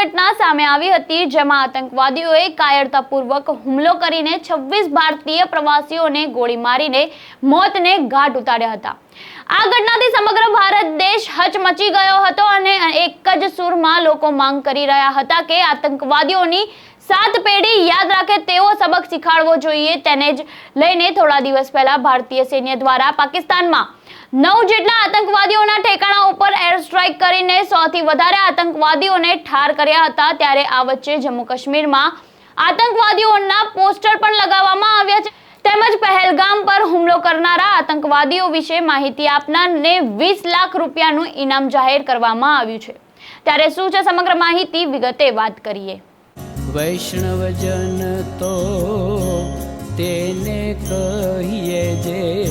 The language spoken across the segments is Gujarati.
ઘટના સામે આવી હતી, જેમાં આતંકવાદીઓએ કાયરતાપૂર્વક હુમલો કરીને છવ્વીસ ભારતીય પ્રવાસીઓને ગોળી મારીને મોતને ઘાટ ઉતાર્યા હતા. આ ઘટનાથી સમગ્ર ભારત દેશ હચમચી ગયો હતો અને એક જ સૂરમાં લોકો માંગ કરી રહ્યા હતા કે આતંકવાદીઓની સાત પેઢી યાદ રાખે તેવો સબક શીખવાડવો જોઈએ. તેને જ લઈને થોડા દિવસ પહેલા ભારતીય સૈન્ય દ્વારા પાકિસ્તાનમાં નવ જેટલા આતંકવાદીઓના ઠેકાણા ઉપર એર સ્ટ્રાઇક કરીને સૌથી વધારે આતંકવાદીઓને ઠાર કર્યા હતા. ત્યારે આ વચ્ચે જમ્મુ કાશ્મીરમાં આતંકવાદીઓના પોસ્ટર પણ લગાવવામાં આવ્યા છે. તેમજ પહેલગામ પર હુમલો કરનારા આતંકવાદીઓ વિશે માહિતી આપનારને વીસ લાખ રૂપિયાનું ઇનામ જાહેર કરવામાં આવ્યું છે. ત્યારે શું છે સમગ્ર માહિતી? વિગતે વાત કરીએ. વૈષ્ણવજન તો તેને કહીએ જે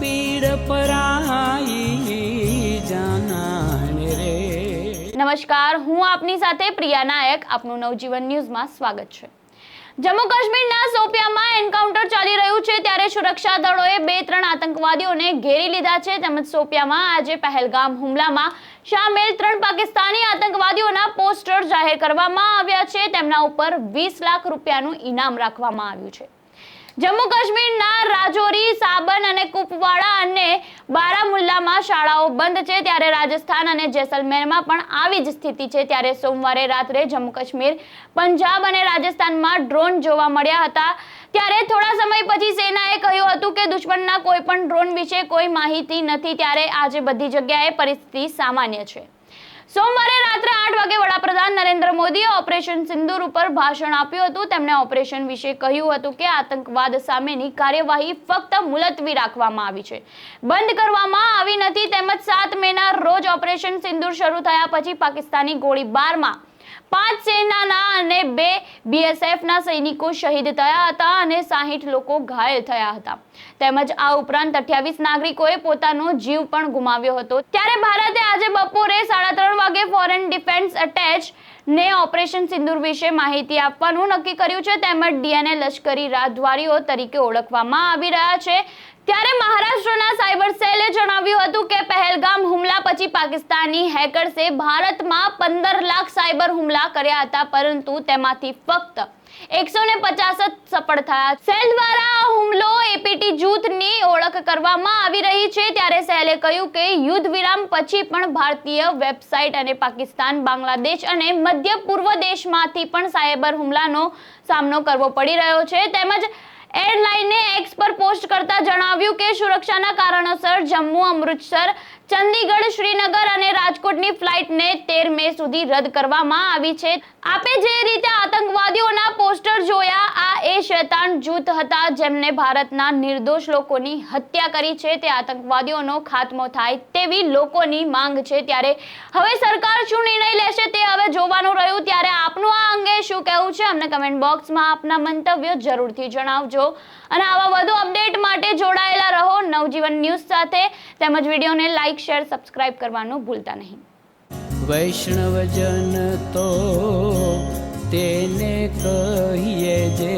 પીડ પરાઈ જાનાને રે. નમસ્કાર, હું આપની સાથે પ્રિયા નાયક. આપનું નવજીવન ન્યૂઝમાં સ્વાગત છે. જમ્મુ કાશ્મીરના સોપિયામાં એન્કાઉન્ટર ચાલી રહ્યું છે ત્યારે સુરક્ષા દળોએ બે ત્રણ આતંકવાદીઓને ઘેરી લીધા છે. તેમજ સોપિયામાં આજે પહેલગામ હુમલામાં સામેલ ત્રણ પાકિસ્તાની આતંકવાદીઓના પોસ્ટર જાહેર કરવામાં આવ્યા છે. તેમના ઉપર વીસ લાખ રૂપિયાનું ઇનામ રાખવામાં આવ્યું છે. જમ્મુ કાશ્મીરના રાજૌરી, સાબન અને કુપવાડા અને બારામુલ્લામાં શાળાઓ બંધ છે. ત્યારે રાજસ્થાન અને જેસલમેરમાં પણ આવી જ સ્થિતિ છે. ત્યારે સોમવારે રાત્રે જમ્મુ કાશ્મીર, પંજાબ અને રાજસ્થાનમાં ડ્રોન જોવા મળ્યા હતા. ત્યારે થોડા સમય પછી સેનાએ કહ્યું હતું કે દુશ્મનના કોઈ પણ ડ્રોન વિશે કોઈ માહિતી નથી, ત્યારે આજે બધી જગ્યાએ પરિસ્થિતિ સામાન્ય છે. સોમવારે રાત્રે આઠ વાગે વડાપ્રધાન નરેન્દ્ર મોદીએ ઓપરેશન સિંદૂર ઉપર ભાષણ આપ્યું હતું. તેમણે ઓપરેશન વિશે કહ્યું હતું કે આતંકવાદ સામેની કાર્યવાહી ફક્ત મુલતવી રાખવામાં આવી છે. બંધ કરવામાં આવી નથી, તેમજ સાત મેના રોજ ઓપરેશન સિંદૂર શરૂ થયા પછી પાકિસ્તાની ગોળીબારમાં પાંચ સેનાના અને બે બીએસએફના સૈનિકો શહીદ થયા હતા અને સાહીઠ લોકો ઘાયલ થયા હતા. તેમજ આ ઉપરાંત અઠ્યાવીસ નાગરિકોએ પોતાનો જીવ પણ ગુમાવ્યો હતો. ત્યારે ભારતે આજે બપોરે સાડા ત્રણ વાગે ફોરેન ડિફેન્સ અટેચ ને ઓપરેશન સિંદૂર વિશે માહિતી આપવાનું નક્કી કર્યું છે. તેમજ ડીએનએ લશ્કરી રાજદ્વારીઓ તરીકે ઓળખવામાં આવી રહ્યા છે. ત્યારે સેલે જણાવ્યું હતું કે પહેલગામ હુમલા પછી પાકિસ્તાની હેકર્સે ભારતમાં પંદર લાખ સાયબર હુમલા કર્યા હતા, પરંતુ તેમાંથી ફક્ત એકસો ને પચાસ જ સફળ થયા. સેલ દ્વારા હુમલો એપીટી જૂથની ઓળખ કરવામાં આવી રહી છે. ત્યારે સેલે કહ્યું કે યુદ્ધ વિરામ પછી પણ ભારતીય વેબસાઇટ અને પાકિસ્તાન, બાંગ્લાદેશ અને મધ્ય પૂર્વ દેશમાંથી પણ સાયબર હુમલાનો સામનો કરવો પડી રહ્યો છે. તેમજ એરલાઈને એક્સ કરતા જણાવ્યું કે સુરક્ષાના કારણોસર જમ્મુ અમૃતસર ચંદીગઢ, શ્રીનગર અને રાજકોટની ફ્લાઇટને તેર મે સુધી રદ કરવામાં આવી છે. આપે જે રીતે આતંકવાદીઓના પોસ્ટર જોયા, આ એ શૈતાન જૂથ હતા જેમને ભારતના નિર્દોષ લોકોની હત્યા કરી છે. તે આતંકવાદીઓનો ખાત્મો થાય તેવી લોકોની માંગ છે ત્યારે હવે સરકાર શું નિર્ણય લેશે તે હવે જોવાનું રહ્યું. ત્યારે આપનું આ અંગે શું કહેવું છે અમને કમેન્ટ બોક્સમાં આપના મંતવ્યો જરૂરથી જણાવજો. અને આવા વધુ અપડેટ માટે જોડાયેલા રહો નવજીવન ન્યૂઝ સાથે. તેમજ વિડીયોને લાઈક શેર સબસ્ક્રાઇબ કરવાનું ભૂલતા નહીં. વૈષ્ણવજન તો તેને કહીએ જે